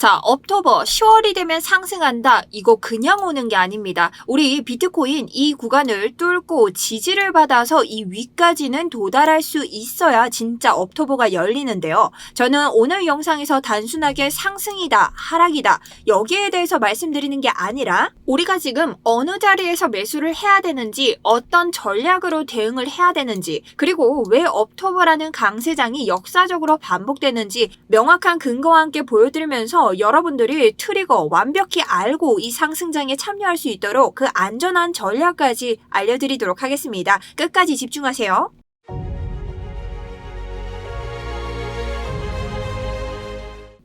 자, 업토버 10월이 되면 상승한다. 이거 그냥 오는 게 아닙니다. 우리 비트코인 이 구간을 뚫고 지지를 받아서 이 위까지는 도달할 수 있어야 진짜 업토버가 열리는데요. 저는 오늘 영상에서 단순하게 상승이다, 하락이다, 여기에 대해서 말씀드리는 게 아니라 우리가 지금 어느 자리에서 매수를 해야 되는지, 어떤 전략으로 대응을 해야 되는지, 그리고 왜 업토버라는 강세장이 역사적으로 반복되는지 명확한 근거와 함께 보여드리면서 여러분들이 트리거 완벽히 알고 이 상승장에 참여할 수 있도록 그 안전한 전략까지 알려드리도록 하겠습니다. 끝까지 집중하세요.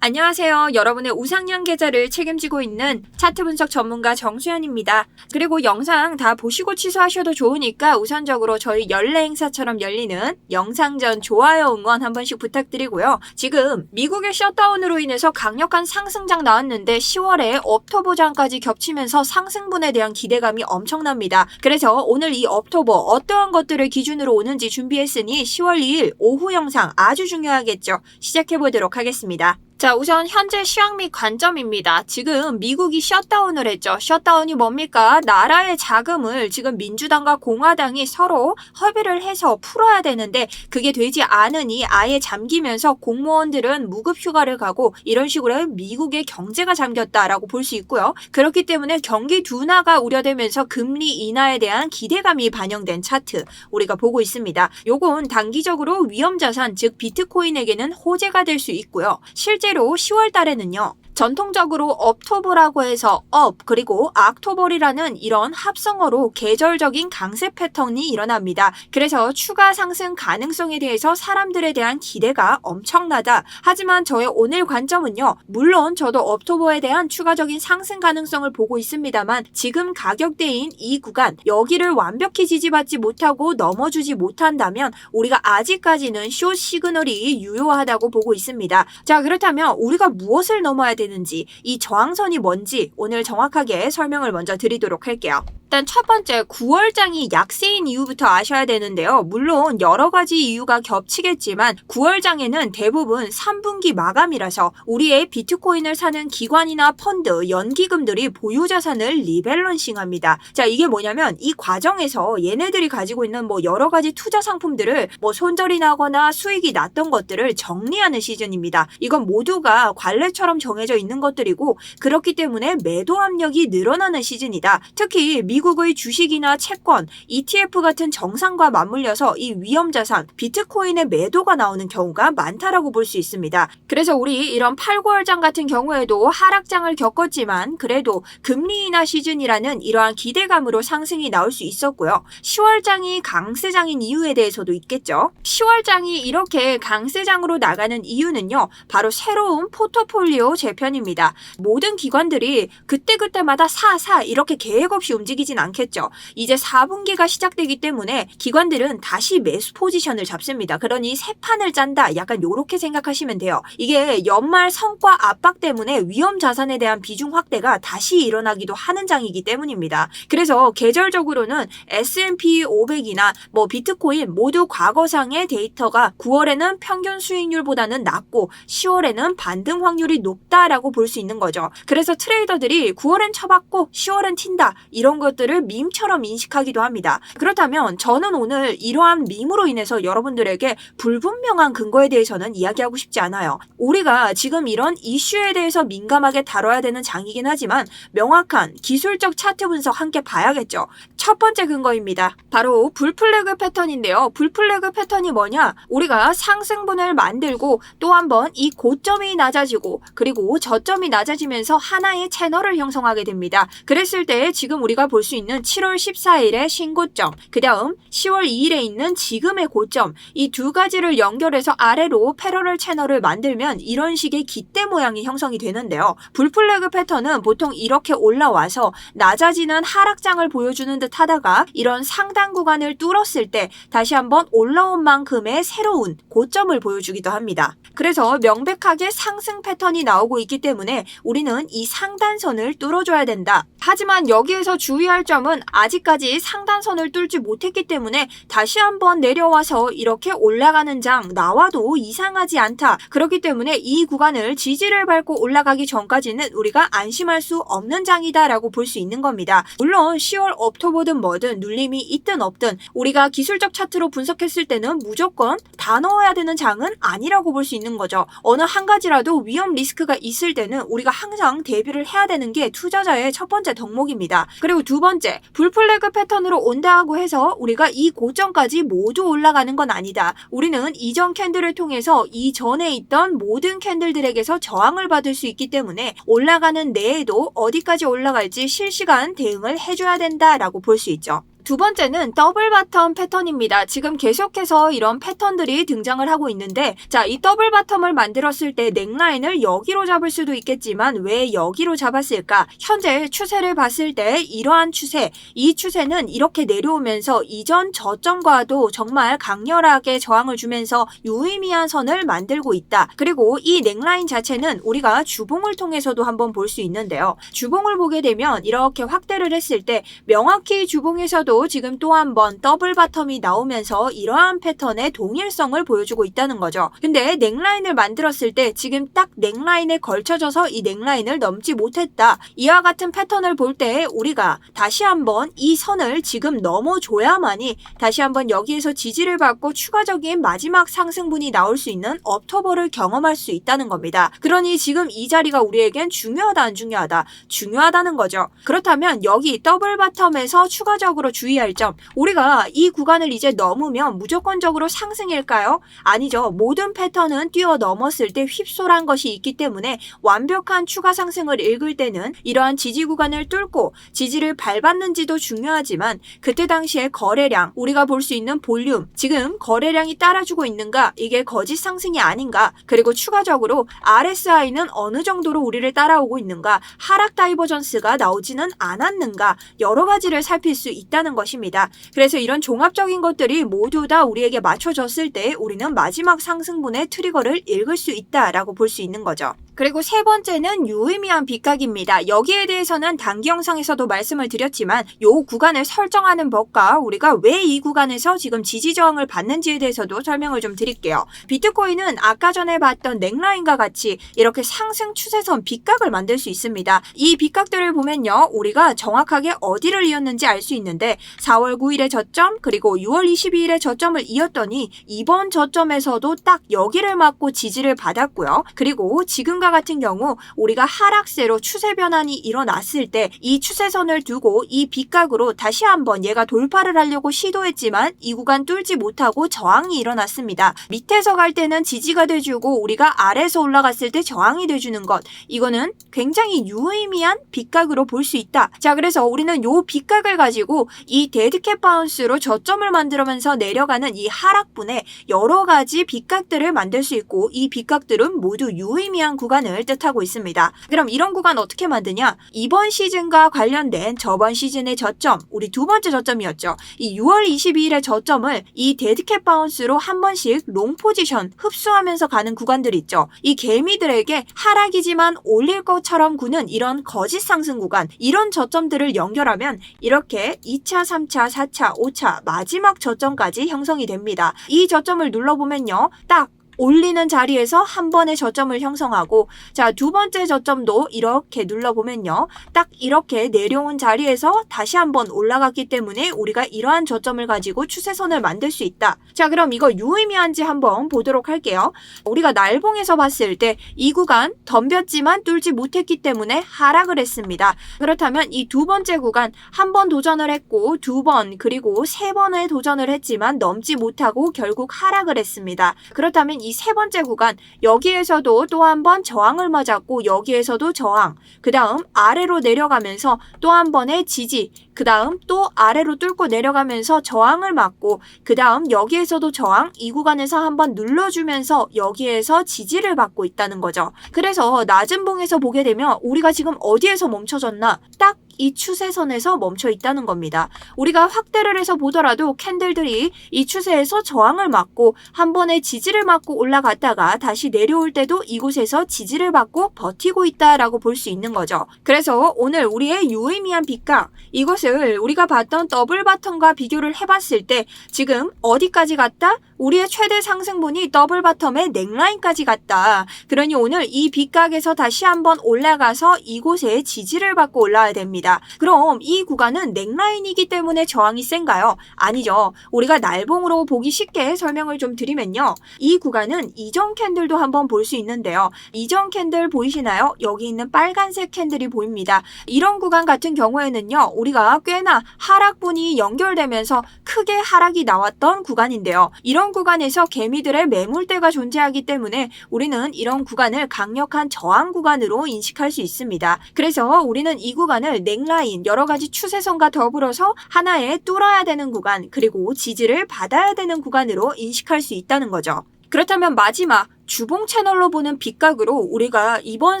안녕하세요. 여러분의 우상향 계좌를 책임지고 있는 차트 분석 전문가 정수현입니다. 그리고 영상 다 보시고 취소하셔도 좋으니까 우선적으로 저희 연례 행사처럼 열리는 영상 전 좋아요 응원 한 번씩 부탁드리고요. 지금 미국의 셧다운으로 인해서 강력한 상승장 나왔는데 10월에 업토보장까지 겹치면서 상승분에 대한 기대감이 엄청납니다. 그래서 오늘 이 업토버 어떠한 것들을 기준으로 오는지 준비했으니 10월 2일 오후 영상 아주 중요하겠죠. 시작해 보도록 하겠습니다. 자, 우선 현재 시황 및 관점입니다. 지금 미국이 셧다운을 했죠. 셧다운이 뭡니까? 나라의 자금을 지금 민주당과 공화당이 서로 협의를 해서 풀어야 되는데 그게 되지 않으니 아예 잠기면서 공무원들은 무급 휴가를 가고 이런 식으로 미국의 경제가 잠겼다라고 볼 수 있고요. 그렇기 때문에 경기 둔화가 우려되면서 금리 인하에 대한 기대감이 반영된 차트 우리가 보고 있습니다. 요건 단기적으로 위험 자산 즉 비트코인에게는 호재가 될 수 있고요. 실제 로 10월 달에는요. 전통적으로 업토버라고 해서 업 그리고 악토벌이라는 이런 합성어로 계절적인 강세 패턴이 일어납니다. 그래서 추가 상승 가능성에 대해서 사람들에 대한 기대가 엄청나다. 하지만 저의 오늘 관점은요. 물론 저도 업토버에 대한 추가적인 상승 가능성을 보고 있습니다만 지금 가격대인 이 구간 여기를 완벽히 지지받지 못하고 넘어주지 못한다면 우리가 아직까지는 쇼 시그널이 유효하다고 보고 있습니다. 자 그렇다면 우리가 무엇을 넘어야 되는 지 이 저항선이 뭔지 오늘 정확하게 설명을 먼저 드리도록 할게요. 일단 첫 번째 9월장이 약세인 이유부터 아셔야 되는데요. 물론 여러 가지 이유가 겹치겠지만 9월장에는 대부분 3분기 마감이라서 우리의 비트코인을 사는 기관이나 펀드, 연기금들이 보유 자산을 리밸런싱합니다. 자, 이게 뭐냐면 이 과정에서 얘네들이 가지고 있는 뭐 여러 가지 투자 상품들을 뭐 손절이 나거나 수익이 났던 것들을 정리하는 시즌입니다. 이건 모두가 관례처럼 정해져 있는 것들이고 그렇기 때문에 매도 압력이 늘어나는 시즌이다. 특히 미 국의 주식이나 채권, ETF 같은 정상과 맞물려서 이 위험 자산, 비트코인의 매도가 나오는 경우가 많다라고 볼 수 있습니다. 그래서 우리 이런 8, 9월장 같은 경우에도 하락장을 겪었지만 그래도 금리 인하 시즌이라는 이러한 기대감으로 상승이 나올 수 있었고요. 10월장이 강세장인 이유에 대해서도 있겠죠. 10월장이 이렇게 강세장으로 나가는 이유는요. 바로 새로운 포트폴리오 재편입니다. 모든 기관들이 그때그때마다 사, 사 이렇게 계획 없이 움직이 진 않겠죠. 이제 4분기가 시작되기 때문에 기관들은 다시 매수 포지션을 잡습니다. 그러니 새 판을 짠다. 약간 요렇게 생각하시면 돼요. 이게 연말 성과 압박 때문에 위험 자산에 대한 비중 확대가 다시 일어나기도 하는 장이기 때문입니다. 그래서 계절적으로는 S&P 500이나 뭐 비트코인 모두 과거상의 데이터가 9월에는 평균 수익률보다는 낮고 10월에는 반등 확률이 높다라고 볼 수 있는 거죠. 그래서 트레이더들이 9월엔 쳐봤고 10월엔 튄다 이런 것 들을 밈처럼 인식하기도 합니다. 그렇다면 저는 오늘 이러한 밈으로 인해서 여러분들에게 불분명한 근거에 대해서는 이야기하고 싶지 않아요. 우리가 지금 이런 이슈에 대해서 민감하게 다뤄야 되는 장이긴 하지만 명확한 기술적 차트 분석 함께 봐야겠죠. 첫 번째 근거입니다. 바로 불플래그 패턴인데요. 불플래그 패턴이 뭐냐? 우리가 상승분을 만들고 또 한번 이 고점이 낮아지고 그리고 저점이 낮아지면서 하나의 채널을 형성하게 됩니다. 그랬을 때 지금 우리가 볼수 있는 7월 14일의 신고점, 그 다음 10월 2일에 있는 지금의 고점, 이 두 가지를 연결해서 아래로 패러럴 채널을 만들면 이런 식의 깃대 모양이 형성이 되는데요. 불플래그 패턴은 보통 이렇게 올라와서 낮아지는 하락장을 보여주는 듯 하다가 이런 상단 구간을 뚫었을 때 다시 한번 올라온 만큼의 새로운 고점을 보여주기도 합니다. 그래서 명백하게 상승 패턴이 나오고 있기 때문에 우리는 이 상단선을 뚫어줘야 된다. 하지만 여기에서 주의할 주의할 점은 아직까지 상단선을 뚫지 못했기 때문에 다시 한번 내려와서 이렇게 올라가는 장 나와도 이상하지 않다. 그렇기 때문에 이 구간을 지지를 밟고 올라가기 전까지는 우리가 안심할 수 없는 장이다라고 볼 수 있는 겁니다. 물론 10월 업토보든 뭐든 눌림이 있든 없든 우리가 기술적 차트로 분석했을 때는 무조건 다 넣어야 되는 장은 아니라고 볼 수 있는 거죠. 어느 한 가지라도 위험 리스크가 있을 때는 우리가 항상 대비를 해야 되는 게 투자자의 첫 번째 덕목입니다. 그리고 두 번째, 불플래그 패턴으로 온다고 해서 우리가 이 고점까지 모두 올라가는 건 아니다. 우리는 이전 캔들을 통해서 이전에 있던 모든 캔들들에게서 저항을 받을 수 있기 때문에 올라가는 내에도 어디까지 올라갈지 실시간 대응을 해줘야 된다라고 볼 수 있죠. 두 번째는 더블 바텀 패턴입니다. 지금 계속해서 이런 패턴들이 등장을 하고 있는데 자, 이 더블 바텀을 만들었을 때 넥라인을 여기로 잡을 수도 있겠지만 왜 여기로 잡았을까? 현재 추세를 봤을 때 이러한 추세, 이 추세는 이렇게 내려오면서 이전 저점과도 정말 강렬하게 저항을 주면서 유의미한 선을 만들고 있다. 그리고 이 넥라인 자체는 우리가 주봉을 통해서도 한번 볼 수 있는데요. 주봉을 보게 되면 이렇게 확대를 했을 때 명확히 주봉에서도 지금 또 한 번 더블 바텀이 나오면서 이러한 패턴의 동일성을 보여주고 있다는 거죠. 근데 넥라인을 만들었을 때 지금 딱 넥라인에 걸쳐져서 이 넥라인을 넘지 못했다. 이와 같은 패턴을 볼 때 우리가 다시 한번 이 선을 지금 넘어줘야만이 다시 한번 여기에서 지지를 받고 추가적인 마지막 상승분이 나올 수 있는 업토버를 경험할 수 있다는 겁니다. 그러니 지금 이 자리가 우리에겐 중요하다 안 중요하다? 중요하다는 거죠. 그렇다면 여기 더블 바텀에서 추가적으로 주 의할 점 우리가 이 구간을 이제 넘으면 무조건적으로 상승일까요? 아니죠. 모든 패턴은 뛰어 넘었을 때 휩솔한 것이 있기 때문에 완벽한 추가 상승을 읽을 때는 이러한 지지 구간을 뚫고 지지를 밟았는지도 중요하지만 그때 당시에 거래량 우리가 볼 수 있는 볼륨 지금 거래량이 따라주고 있는가 이게 거짓 상승이 아닌가 그리고 추가적으로 RSI는 어느 정도로 우리를 따라오고 있는가 하락 다이버전스가 나오지는 않았는가 여러 가지를 살필 수 있다는 것입니다. 그래서 이런 종합적인 것들이 모두 다 우리에게 맞춰졌을 때 우리는 마지막 상승분의 트리거를 읽을 수 있다라고 볼 수 있는 거죠. 그리고 세 번째는 유의미한 빗각입니다. 여기에 대해서는 단기 영상에서도 말씀을 드렸지만 이 구간을 설정하는 법과 우리가 왜 이 구간에서 지금 지지 저항을 받는지에 대해서도 설명을 좀 드릴게요. 비트코인은 아까 전에 봤던 넥라인과 같이 이렇게 상승 추세선 빗각을 만들 수 있습니다. 이 빗각들을 보면요. 우리가 정확하게 어디를 이었는지 알 수 있는데 4월 9일의 저점 그리고 6월 22일의 저점을 이었더니 이번 저점에서도 딱 여기를 맞고 지지를 받았고요. 그리고 지금과 같은 경우 우리가 하락세로 추세 변환이 일어났을 때 이 추세선을 두고 이 빗각으로 다시 한번 얘가 돌파를 하려고 시도했지만 이 구간 뚫지 못하고 저항이 일어났습니다. 밑에서 갈 때는 지지가 돼주고 우리가 아래에서 올라갔을 때 저항이 돼주는 것 이거는 굉장히 유의미한 빗각으로 볼 수 있다. 자 그래서 우리는 요 빗각을 가지고 이 데드캣 바운스로 저점을 만들면서 내려가는 이 하락분에 여러 가지 빗각들을 만들 수 있고 이 빗각들은 모두 유의미한 구간 을 뜻하고 있습니다. 그럼 이런 구간 어떻게 만드냐? 이번 시즌과 관련된 저번 시즌의 저점, 우리 두 번째 저점이었죠. 이 6월 22일의 저점을 이 데드캣 바운스로 한 번씩 롱 포지션 흡수하면서 가는 구간들 있죠. 이 개미들에게 하락이지만 올릴 것처럼 구는 이런 거짓 상승 구간, 이런 저점들을 연결하면 이렇게 2차, 3차, 4차, 5차 마지막 저점까지 형성이 됩니다. 이 저점을 눌러보면요. 딱 올리는 자리에서 한 번의 저점을 형성하고 자 두 번째 저점도 이렇게 눌러보면요. 딱 이렇게 내려온 자리에서 다시 한 번 올라갔기 때문에 우리가 이러한 저점을 가지고 추세선을 만들 수 있다. 자 그럼 이거 유의미한지 한번 보도록 할게요. 우리가 날봉에서 봤을 때 이 구간 덤볐지만 뚫지 못했기 때문에 하락을 했습니다. 그렇다면 이 두 번째 구간 한 번 도전을 했고 두 번 그리고 세 번을 도전을 했지만 넘지 못하고 결국 하락을 했습니다. 그렇다면 이세 번째 구간 여기에서도 또 한 번 저항을 맞았고 여기에서도 저항. 그 다음 아래로 내려가면서 또 한 번의 지지. 그 다음 또 아래로 뚫고 내려가면서 저항을 맞고 그 다음 여기에서도 저항 이 구간에서 한번 눌러주면서 여기에서 지지를 받고 있다는 거죠. 그래서 낮은 봉에서 보게 되면 우리가 지금 어디에서 멈춰졌나? 딱 이 추세선에서 멈춰 있다는 겁니다. 우리가 확대를 해서 보더라도 캔들들이 이 추세에서 저항을 맞고 한 번에 지지를 맞고 올라갔다가 다시 내려올 때도 이곳에서 지지를 받고 버티고 있다라고 볼 수 있는 거죠. 그래서 오늘 우리의 유의미한 빛각 이것을 우리가 봤던 더블 바텀과 비교를 해봤을 때 지금 어디까지 갔다? 우리의 최대 상승분이 더블 바텀의 넥라인까지 갔다. 그러니 오늘 이 빗각에서 다시 한번 올라가서 이곳에 지지를 받고 올라와야 됩니다. 그럼 이 구간은 넥라인이기 때문에 저항이 센가요? 아니죠. 우리가 날봉으로 보기 쉽게 설명을 좀 드리면요. 이 구간은 이전 캔들도 한번 볼 수 있는데요. 이전 캔들 보이시나요? 여기 있는 빨간색 캔들이 보입니다. 이런 구간 같은 경우에는요. 우리가 꽤나 하락분이 연결되면서 크게 하락이 나왔던 구간인데요. 이런 구간에서 개미들의 매물대가 존재하기 때문에 우리는 이런 구간을 강력한 저항 구간으로 인식할 수 있습니다. 그래서 우리는 이 구간을 넥라인 여러 가지 추세선과 더불어서 하나의 뚫어야 되는 구간 그리고 지지를 받아야 되는 구간으로 인식할 수 있다는 거죠. 그렇다면 마지막 주봉 채널로 보는 빗각으로 우리가 이번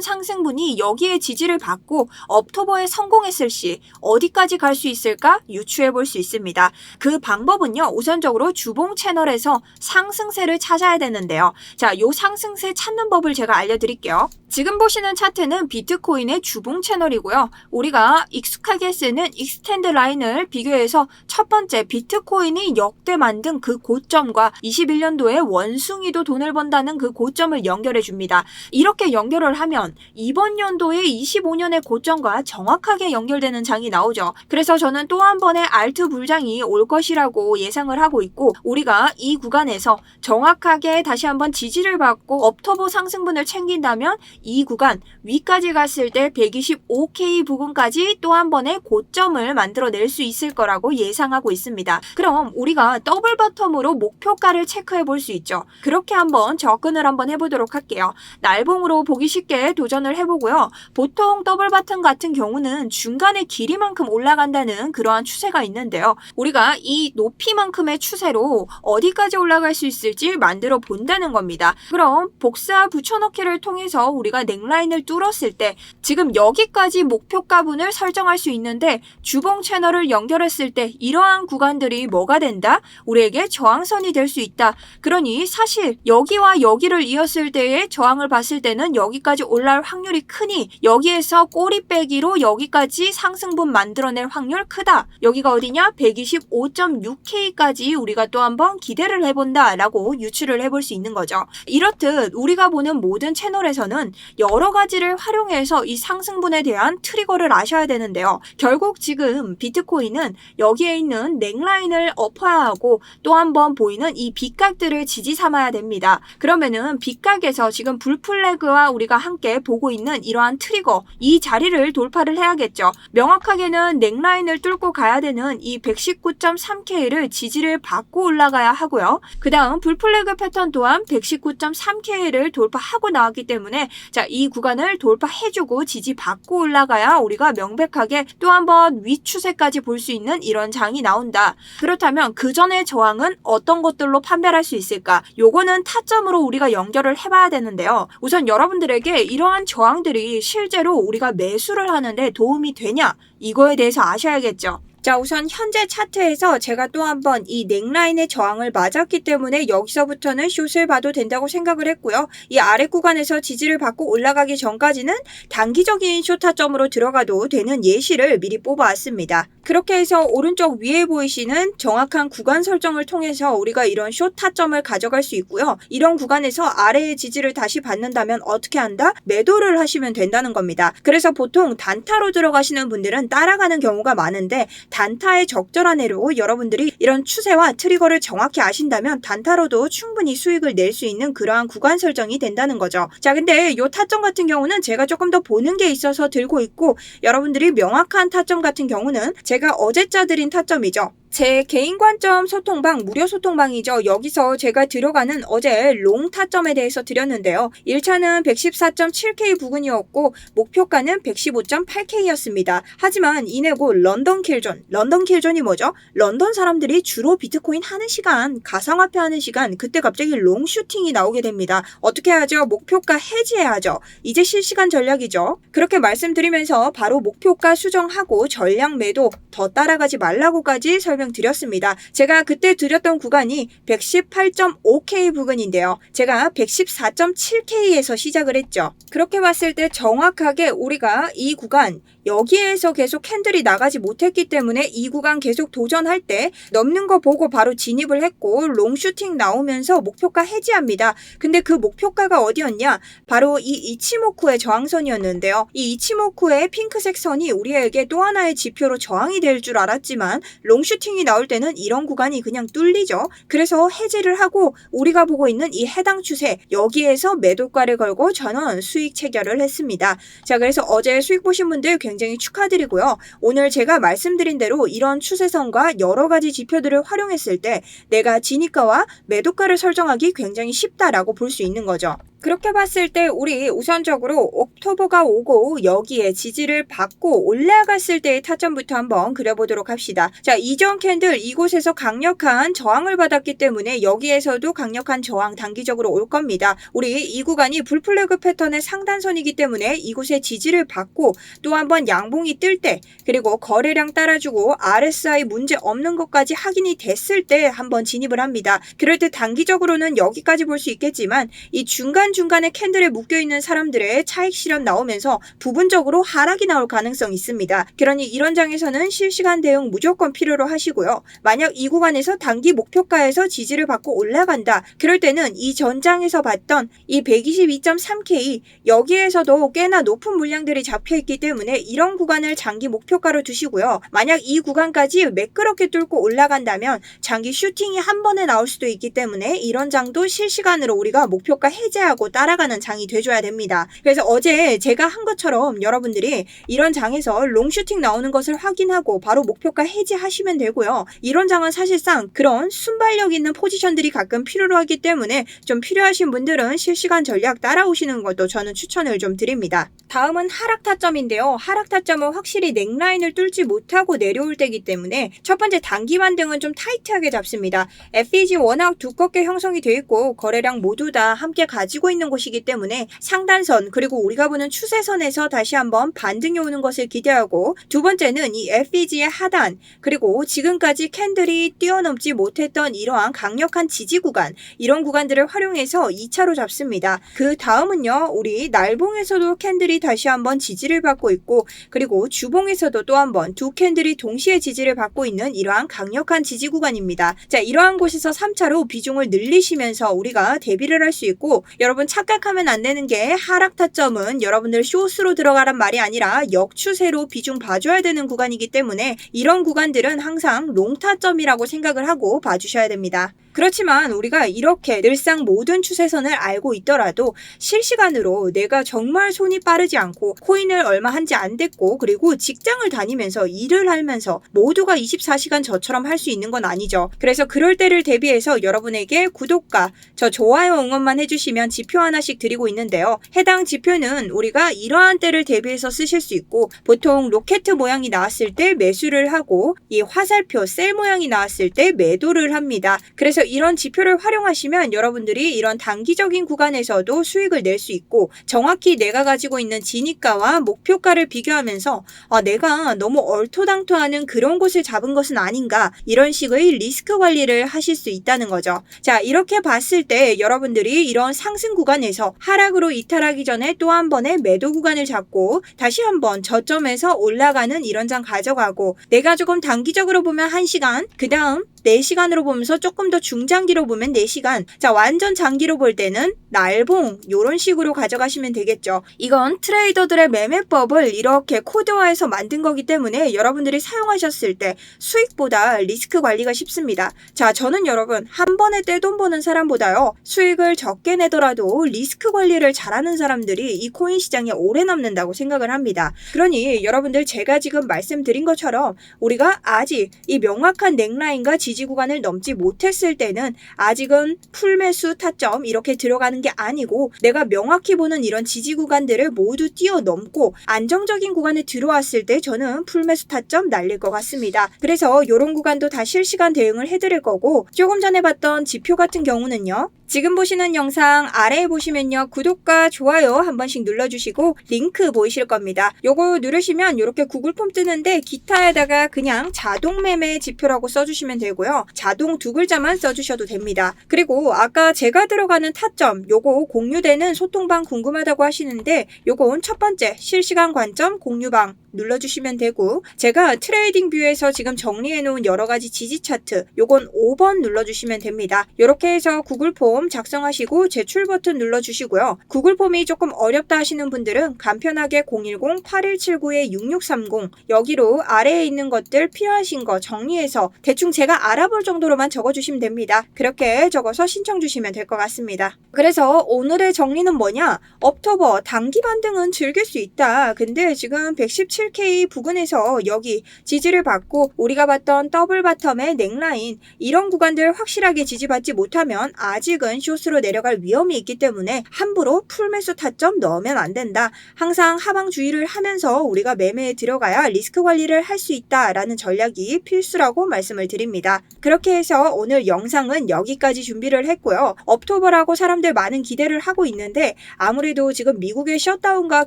상승분이 여기에 지지를 받고 업토버에 성공했을 시 어디까지 갈 수 있을까 유추해 볼 수 있습니다. 그 방법은요, 우선적으로 주봉 채널에서 상승세를 찾아야 되는데요. 자, 요 상승세 찾는 법을 제가 알려드릴게요. 지금 보시는 차트는 비트코인의 주봉 채널이고요. 우리가 익숙하게 쓰는 익스텐드 라인을 비교해서 첫 번째 비트코인이 역대 만든 그 고점과 21년도에 원숭이도 돈을 번다는 그 고점을 연결해 줍니다. 이렇게 연결을 하면 이번 연도에 25년의 고점과 정확하게 연결되는 장이 나오죠. 그래서 저는 또 한 번의 알트 불장이 올 것이라고 예상을 하고 있고 우리가 이 구간에서 정확하게 다시 한번 지지를 받고 업터보 상승분을 챙긴다면 이 구간 위까지 갔을 때 125K 부근까지 또 한 번의 고점을 만들어낼 수 있을 거라고 예상하고 있습니다. 그럼 우리가 더블 바텀으로 목표가를 체크해 볼 수 있죠. 그렇게 한번 접근을 한번 해보도록 할게요. 날봉으로 보기 쉽게 도전을 해보고요. 보통 더블 바텀 같은 경우는 중간의 길이만큼 올라간다는 그러한 추세가 있는데요. 우리가 이 높이만큼의 추세로 어디까지 올라갈 수 있을지 만들어 본다는 겁니다. 그럼 복사 붙여넣기를 통해서 우리가 넥라인을 뚫었을 때 지금 여기까지 목표 가분을 설정할 수 있는데 주봉 채널을 연결했을 때 이러한 구간들이 뭐가 된다? 우리에게 저항선이 될 수 있다. 그러니 사실 여기와 여기를 이었을 때의 저항을 봤을 때는 여기까지 올라올 확률이 크니 여기에서 꼬리 빼기로 여기까지 상승분 만들어낼 확률 크다. 여기가 어디냐? 125.6K까지 우리가 또 한번 기대를 해본다 라고 유추를 해볼 수 있는 거죠. 이렇듯 우리가 보는 모든 채널에서는 여러 가지를 활용해서 이 상승분에 대한 트리거를 아셔야 되는데요. 결국 지금 비트코인은 여기에 있는 넥라인을 엎어야 하고 또 한번 보이는 이 빗각들을 지지 삼아야 됩니다. 그러면은 빗각에서 지금 불플래그와 우리가 함께 보고 있는 이러한 트리거 이 자리를 돌파를 해야겠죠. 명확하게는 넥라인을 뚫고 가야 되는 이 119.3K를 지지를 받고 올라가야 하고요. 그 다음 불플래그 패턴 또한 119.3K를 돌파하고 나왔기 때문에 자, 이 구간을 돌파해주고 지지 받고 올라가야 우리가 명백하게 또 한번 위추세까지 볼 수 있는 이런 장이 나온다. 그렇다면 그 전의 저항은 어떤 것들로 판별할 수 있을까? 요거는 타점으로 우리가 연결을 해봐야 되는데요. 우선 여러분들에게 이러한 저항들이 실제로 우리가 매수를 하는데 도움이 되냐? 이거에 대해서 아셔야겠죠. 자, 우선 현재 차트에서 제가 또 한 번 이 넥라인의 저항을 맞았기 때문에 여기서부터는 숏을 봐도 된다고 생각을 했고요. 이 아래 구간에서 지지를 받고 올라가기 전까지는 단기적인 숏 타점으로 들어가도 되는 예시를 미리 뽑아왔습니다. 그렇게 해서 오른쪽 위에 보이시는 정확한 구간 설정을 통해서 우리가 이런 숏 타점을 가져갈 수 있고요. 이런 구간에서 아래의 지지를 다시 받는다면 어떻게 한다? 매도를 하시면 된다는 겁니다. 그래서 보통 단타로 들어가시는 분들은 따라가는 경우가 많은데 단타의 적절한 애로 여러분들이 이런 추세와 트리거를 정확히 아신다면 단타로도 충분히 수익을 낼 수 있는 그러한 구간 설정이 된다는 거죠. 자, 근데 이 타점 같은 경우는 제가 조금 더 보는 게 있어서 들고 있고 여러분들이 명확한 타점 같은 경우는 제가 어제 짜드린 타점이죠. 제 개인 관점 소통방, 무료 소통방이죠. 여기서 제가 들어가는 어제 롱 타점에 대해서 드렸는데요. 1차는 114.7K 부근이었고, 목표가는 115.8K였습니다. 하지만 이내고 런던 킬존, 런던 킬존이 뭐죠? 런던 사람들이 주로 비트코인 하는 시간, 가상화폐 하는 시간, 그때 갑자기 롱 슈팅이 나오게 됩니다. 어떻게 하죠? 목표가 해지해야죠. 이제 실시간 전략이죠. 그렇게 말씀드리면서 바로 목표가 수정하고 전략 매도 더 따라가지 말라고까지 설명 드렸습니다. 제가 그때 드렸던 구간이 118.5K 부근인데요. 제가 114.7K에서 시작을 했죠. 그렇게 봤을 때 정확하게 우리가 이 구간 여기에서 계속 캔들이 나가지 못했기 때문에 이 구간 계속 도전할 때 넘는 거 보고 바로 진입을 했고 롱슈팅 나오면서 목표가 해지합니다. 근데 그 목표가가 어디였냐? 바로 이 이치모쿠의 저항선이었는데요. 이 이치모쿠의 핑크색 선이 우리에게 또 하나의 지표로 저항이 될 줄 알았지만 롱슈팅이 나올 때는 이런 구간이 그냥 뚫리죠. 그래서 해지를 하고 우리가 보고 있는 이 해당 추세 여기에서 매도가를 걸고 전원 수익 체결을 했습니다. 자 그래서 어제 수익 보신 분들 굉장히 축하드리고요. 오늘 제가 말씀드린 대로 이런 추세선과 여러 가지 지표들을 활용했을 때 내가 진입가와 매도가를 설정하기 굉장히 쉽다라고 볼 수 있는 거죠. 그렇게 봤을 때 우리 우선적으로 옥토버가 오고 여기에 지지를 받고 올라갔을 때의 타점부터 한번 그려보도록 합시다. 자, 이전 캔들 이곳에서 강력한 저항을 받았기 때문에 여기에서도 강력한 저항 단기적으로 올 겁니다. 우리 이 구간이 불플래그 패턴의 상단선이기 때문에 이곳에 지지를 받고 또 한번 양봉이 뜰 때 그리고 거래량 따라주고 RSI 문제 없는 것까지 확인이 됐을 때 한번 진입을 합니다. 그럴 때 단기적으로는 여기까지 볼 수 있겠지만 이 중간 중간중간에 캔들에 묶여있는 사람들의 차익 실현 나오면서 부분적으로 하락이 나올 가능성이 있습니다. 그러니 이런 장에서는 실시간 대응 무조건 필요로 하시고요. 만약 이 구간에서 단기 목표가에서 지지를 받고 올라간다. 그럴 때는 이 전장에서 봤던 이 122.3K 여기에서도 꽤나 높은 물량들이 잡혀있기 때문에 이런 구간을 장기 목표가로 두시고요. 만약 이 구간까지 매끄럽게 뚫고 올라간다면 장기 슈팅이 한 번에 나올 수도 있기 때문에 이런 장도 실시간으로 우리가 목표가 해제하고 따라가는 장이 돼줘야 됩니다. 그래서 어제 제가 한 것처럼 여러분들이 이런 장에서 롱슈팅 나오는 것을 확인하고 바로 목표가 해지하시면 되고요. 이런 장은 사실상 그런 순발력 있는 포지션들이 가끔 필요로 하기 때문에 좀 필요하신 분들은 실시간 전략 따라오시는 것도 저는 추천을 좀 드립니다. 다음은 하락 타점인데요. 하락 타점은 확실히 넥라인을 뚫지 못하고 내려올 때이기 때문에 첫 번째 단기 반등은 좀 타이트하게 잡습니다. FEG 워낙 두껍게 형성이 되어 있고 거래량 모두 다 함께 가지고 있는 곳이기 때문에 상단선 그리고 우리가 보는 추세선에서 다시 한번 반등이 오는 것을 기대하고 두 번째는 이 FEG의 하단 그리고 지금까지 캔들이 뛰어넘지 못했던 이러한 강력한 지지 구간 이런 구간들을 활용해서 2차로 잡습니다. 그 다음은요 우리 날봉에서도 캔들이 다시 한번 지지를 받고 있고 그리고 주봉에서도 또 한번 두 캔들이 동시에 지지를 받고 있는 이러한 강력한 지지 구간입니다. 자 이러한 곳에서 3차로 비중을 늘리시면서 우리가 대비를 할 수 있고 여러분 착각하면 안 되는 게 하락 타점은 여러분들 쇼스로 들어가란 말이 아니라 역추세로 비중 봐줘야 되는 구간이기 때문에 이런 구간들은 항상 롱 타점이라고 생각을 하고 봐주셔야 됩니다. 그렇지만 우리가 이렇게 늘상 모든 추세선을 알고 있더라도 실시간으로 내가 정말 손이 빠르지 않고 코인을 얼마 한지 안 됐고 그리고 직장을 다니면서 일을 하면서 모두가 24시간 저처럼 할 수 있는 건 아니죠. 그래서 그럴 때를 대비해서 여러분에게 구독과 저 좋아요 응원만 해주시면 지표 하나씩 드리고 있는데요. 해당 지표는 우리가 이러한 때를 대비해서 쓰실 수 있고 보통 로켓 모양이 나왔을 때 매수를 하고 이 화살표 셀 모양이 나왔을 때 매도를 합니다. 그래서 이런 지표를 활용하시면 여러분들이 이런 단기적인 구간에서도 수익을 낼 수 있고 정확히 내가 가지고 있는 진입가와 목표가를 비교하면서 아, 내가 너무 얼토당토하는 그런 곳을 잡은 것은 아닌가 이런 식의 리스크 관리를 하실 수 있다는 거죠. 자 이렇게 봤을 때 여러분들이 이런 상승 구간에서 하락으로 이탈하기 전에 또 한 번의 매도 구간을 잡고 다시 한번 저점에서 올라가는 이런 장 가져가고 내가 조금 단기적으로 보면 1시간 그 다음 4시간으로 보면서 조금 더 중장기로 보면 4시간. 자, 완전 장기로 볼 때는 날봉 요런 식으로 가져가시면 되겠죠. 이건 트레이더들의 매매법을 이렇게 코드화해서 만든 거기 때문에 여러분들이 사용하셨을 때 수익보다 리스크 관리가 쉽습니다. 자, 저는 여러분 한 번에 떼돈 버는 사람보다요. 수익을 적게 내더라도 리스크 관리를 잘하는 사람들이 이 코인 시장에 오래 남는다고 생각을 합니다. 그러니 여러분들 제가 지금 말씀드린 것처럼 우리가 아직 이 명확한 넥라인과 지지 구간을 넘지 못했을 때는 아직은 풀매수 타점 이렇게 들어가는 게 아니고 내가 명확히 보는 이런 지지 구간들을 모두 뛰어넘고 안정적인 구간에 들어왔을 때 저는 풀매수 타점 날릴 것 같습니다. 그래서 이런 구간도 다 실시간 대응을 해드릴 거고 조금 전에 봤던 지표 같은 경우는요. 지금 보시는 영상 아래에 보시면요. 구독과 좋아요 한 번씩 눌러주시고 링크 보이실 겁니다. 요거 누르시면 이렇게 구글 폼 뜨는데 기타에다가 그냥 자동 매매 지표라고 써주시면 되고 요. 자동 두 글자만 써주셔도 됩니다. 그리고 아까 제가 들어가는 타점 요거 공유되는 소통방 궁금하다고 하시는데 요건 첫 번째 실시간 관점 공유방 눌러주시면 되고 제가 트레이딩 뷰에서 지금 정리해 놓은 여러 가지 지지 차트 요건 5번 눌러주시면 됩니다. 이렇게 해서 구글 폼 작성하시고 제출 버튼 눌러주시고요. 구글 폼이 조금 어렵다 하시는 분들은 간편하게 010-8179-6630 여기로 아래에 있는 것들 필요하신 거 정리해서 대충 제가 알아볼 정도로만 적어주시면 됩니다. 그렇게 적어서 신청 주시면 될 것 같습니다. 그래서 오늘의 정리는 뭐냐? 업토버 단기 반등은 즐길 수 있다. 근데 지금 117K 부근에서 여기 지지를 받고 우리가 봤던 더블 바텀의 넥라인 이런 구간들 확실하게 지지받지 못하면 아직은 숏으로 내려갈 위험이 있기 때문에 함부로 풀매수 타점 넣으면 안 된다. 항상 하방 주의를 하면서 우리가 매매에 들어가야 리스크 관리를 할 수 있다라는 전략이 필수라고 말씀을 드립니다. 그렇게 해서 오늘 영상은 여기까지 준비를 했고요. 업토버라고 사람들 많은 기대를 하고 있는데 아무래도 지금 미국의 셧다운과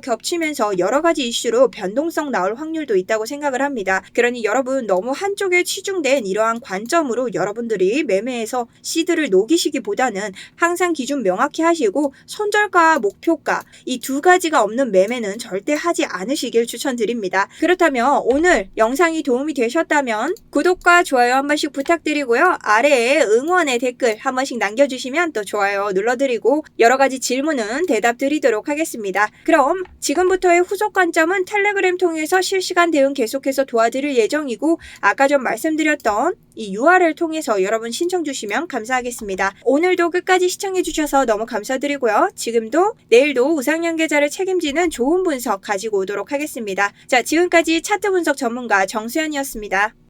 겹치면서 여러 가지 이슈로 변동성 나올 확률도 있다고 생각을 합니다. 그러니 여러분 너무 한쪽에 치중된 이러한 관점으로 여러분들이 매매에서 시드를 녹이시기보다는 항상 기준 명확히 하시고 손절가, 목표가 이 두 가지가 없는 매매는 절대 하지 않으시길 추천드립니다. 그렇다면 오늘 영상이 도움이 되셨다면 구독과 좋아요 한 번씩 부탁드리고요. 아래에 응원의 댓글 한 번씩 남겨주시면 또 좋아요 눌러드리고 여러 가지 질문은 대답 드리도록 하겠습니다. 그럼 지금부터의 후속 관점은 텔레그램 통해 서 실시간 대응 계속해서 도와드릴 예정이고 아까 좀 말씀드렸던 이 URL 통해서 여러분 신청 주시면 감사하겠습니다. 오늘도 끝까지 시청해 주셔서 너무 감사드리고요. 지금도 내일도 우상향 계좌를 책임지는 좋은 분석 가지고 오도록 하겠습니다. 자, 지금까지 차트 분석 전문가 정수연이었습니다.